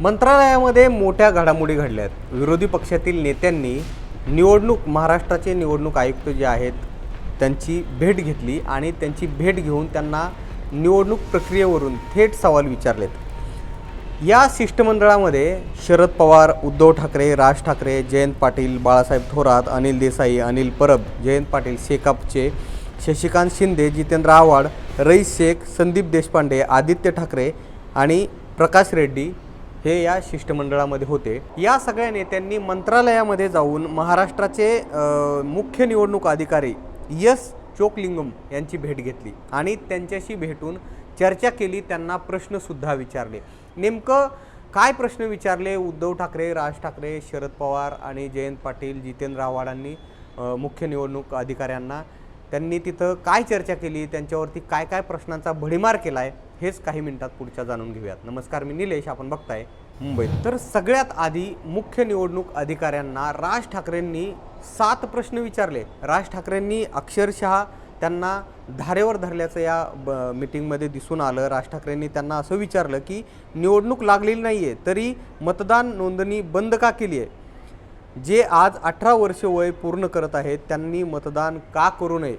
मंत्रालयामध्ये मोठ्या घडामोडी घडल्या आहेत. विरोधी पक्षातील नेत्यांनी निवडणूक महाराष्ट्राचे निवडणूक आयुक्त जे आहेत त्यांची भेट घेतली आणि त्यांची भेट घेऊन त्यांना निवडणूक प्रक्रियेवरून थेट सवाल विचारलेत. या शिष्टमंडळामध्ये शरद पवार उद्धव ठाकरे राज ठाकरे जयंत पाटील बाळासाहेब थोरात अनिल देसाई अनिल परब जयंत पाटील शेकापचे शशिकांत शिंदे जितेंद्र आव्हाड रईस शेख संदीप देशपांडे आदित्य ठाकरे आणि प्रकाश रेड्डी हे या शिष्टमंडळामध्ये होते. या सगळ्या नेत्यांनी मंत्रालयामध्ये जाऊन महाराष्ट्राचे मुख्य निवडणूक अधिकारी यस चोकलिंगम यांची भेट घेतली आणि त्यांच्याशी भेटून चर्चा केली त्यांना प्रश्नसुद्धा विचारले. नेमकं काय प्रश्न विचारले? उद्धव ठाकरे राज ठाकरे शरद पवार आणि जयंत पाटील जितेंद्र आव्हाडांनी मुख्य निवडणूक अधिकाऱ्यांना. त्यांनी तिथं काय चर्चा केली? त्यांच्यावरती काय काय प्रश्नांचा भडीमार केला आहे हेच काही मिनिटात पुढच्या जाणून घेऊयात. नमस्कार मी निलेश आपण बघताय मुंबईत. तर सगळ्यात आधी मुख्य निवडणूक अधिकाऱ्यांना राज ठाकरेंनी सात प्रश्न विचारले. राज ठाकरेंनी अक्षरशः त्यांना धारेवर धरल्याचं या ब मिटिंगमध्ये दिसून आलं. राज ठाकरेंनी त्यांना असं विचारलं की निवडणूक लागलेली नाही आहे तरी मतदान नोंदणी बंद का केली आहे? जे आज अठरा वर्ष वय पूर्ण करत आहेत त्यांनी मतदान का करू नये?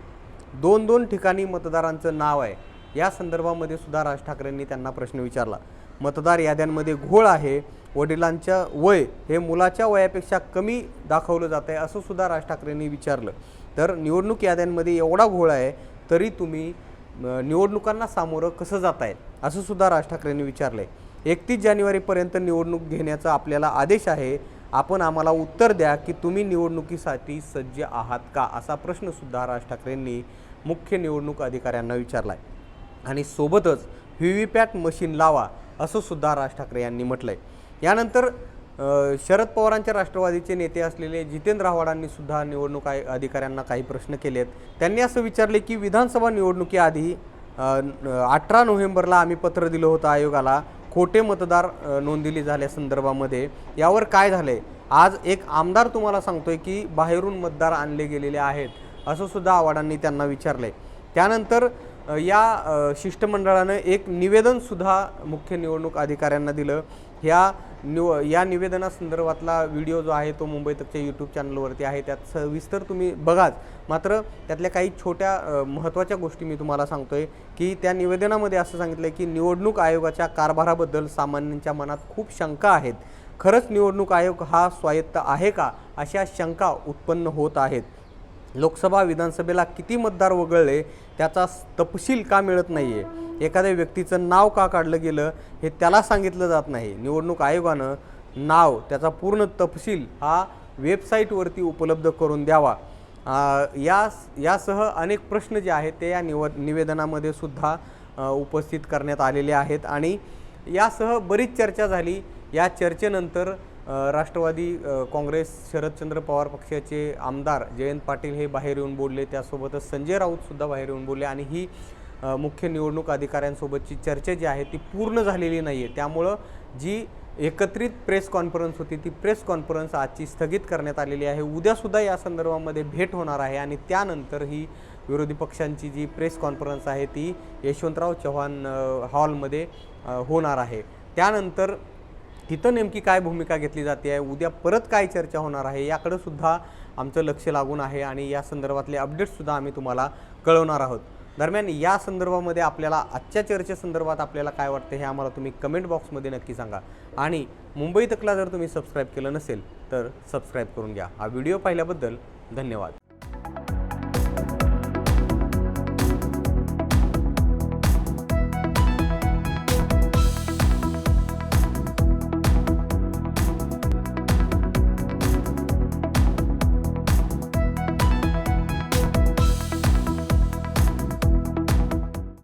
दोन दोन ठिकाणी मतदारांचं नाव आहे. या संदर्भामध्ये सुद्धा राज ठाकरेंनी त्यांना प्रश्न विचारला. मतदार याद्यांमध्ये घोळ आहे वडिलांच्या वय हे मुलाच्या वयापेक्षा कमी दाखवलं जात आहे असं सुद्धा राज ठाकरेंनी विचारलं. तर निवडणूक याद्यांमध्ये एवढा घोळ आहे तरी तुम्ही निवडणुकांना सामोरं कसं जात आहे असं सुद्धा राज ठाकरेंनी विचारलं आहे एकतीस जानेवारीपर्यंत निवडणूक घेण्याचा आपल्याला आदेश आहे. आपण आम्हाला उत्तर द्या की तुम्ही निवडणुकीसाठी सज्ज आहात का असा प्रश्नसुद्धा राज ठाकरेंनी मुख्य निवडणूक अधिकाऱ्यांना विचारला आहे आणि सोबतच व्ही व्ही पॅट मशीन लावा असं सुद्धा राज ठाकरे यांनी म्हटलं आहे यानंतर शरद पवारांच्या राष्ट्रवादीचे नेते असलेले जितेंद्र आव्हाडांनी सुद्धा निवडणूक आय अधिकाऱ्यांना काही प्रश्न केले आहेत त्यांनी असं विचारले की विधानसभा निवडणुकीआधी अठरा नोव्हेंबरला आम्ही पत्र दिलं होतं आयोगाला खोटे मतदार नोंदली झाल्या संदर्भामध्ये. यावर काय झालंय? आज एक आमदार तुम्हाला सांगतोय की बाहेरून मतदार आणले गेलेले आहेत असं सुद्धा आव्हाडांनी त्यांना विचारलंय. त्यानंतर या शिष्टमंडळानं एक निवेदनसुद्धा मुख्य निवडणूक अधिकाऱ्यांना दिलं. ह्या निव या निवेदनासंदर्भातला व्हिडिओ जो आहे तो मुंबई तकच्या यूट्यूब चॅनलवरती आहे. त्यात सविस्तर तुम्ही बघाच. मात्र त्यातल्या काही छोट्या महत्त्वाच्या गोष्टी मी तुम्हाला सांगतो आहे की त्या निवेदनामध्ये असं सांगितलं आहे की निवडणूक आयोगाच्या कारभाराबद्दल सामान्यांच्या मनात खूप शंका आहेत. खरंच निवडणूक आयोग हा स्वायत्त आहे का? अशा शंका उत्पन्न होत आहेत. लोकसभा विधानसभेला किती मतदार वगळले त्याचा तपशील का मिळत नाही आहे एखाद्या व्यक्तीचं नाव का काढलं गेलं हे त्याला सांगितलं जात नाही. निवडणूक आयोगानं नाव त्याचा पूर्ण तपशील हा वेबसाईटवरती उपलब्ध करून द्यावा. या यासह अनेक प्रश्न जे आहेत ते या निव निवेदनामध्ये सुद्धा उपस्थित करण्यात आलेले आहेत. आणि यासह बरीच चर्चा झाली. या चर्चेनंतर राष्ट्रवादी काँग्रेस शरदचंद्र पवार पक्षाचे आमदार जयंत पाटील हे बाहेर येऊन बोलले. त्यासोबतच संजय राऊतसुद्धा बाहेर येऊन बोलले आणि ही मुख्य निवडणूक अधिकाऱ्यांसोबतची चर्चा जी आहे ती पूर्ण झालेली नाही आहे त्यामुळं जी एकत्रित प्रेस कॉन्फरन्स होती ती प्रेस कॉन्फरन्स आजची स्थगित करण्यात आलेली आहे. उद्यासुद्धा या संदर्भामध्ये भेट होणार आहे आणि त्यानंतर ही विरोधी पक्षांची जी प्रेस कॉन्फरन्स आहे ती यशवंतराव चव्हाण हॉलमध्ये होणार आहे. त्यानंतर तिथं नेमकी काय भूमिका घेतली जाते आहे? उद्या परत काय चर्चा होणार आहे? याकडं सुद्धा आमचं लक्ष लागून आहे आणि या संदर्भातले अपडेट्ससुद्धा आम्ही तुम्हाला कळवणार आहोत. दरम्यान या संदर्भामध्ये आपल्याला आजच्या चर्चेसंदर्भात आपल्याला काय वाटतं हे आम्हाला तुम्ही कमेंट बॉक्समध्ये नक्की सांगा. आणि मुंबई तकला जर तुम्ही सबस्क्राईब केलं नसेल तर सबस्क्राईब करून घ्या. हा व्हिडिओ पाहिल्याबद्दल धन्यवाद.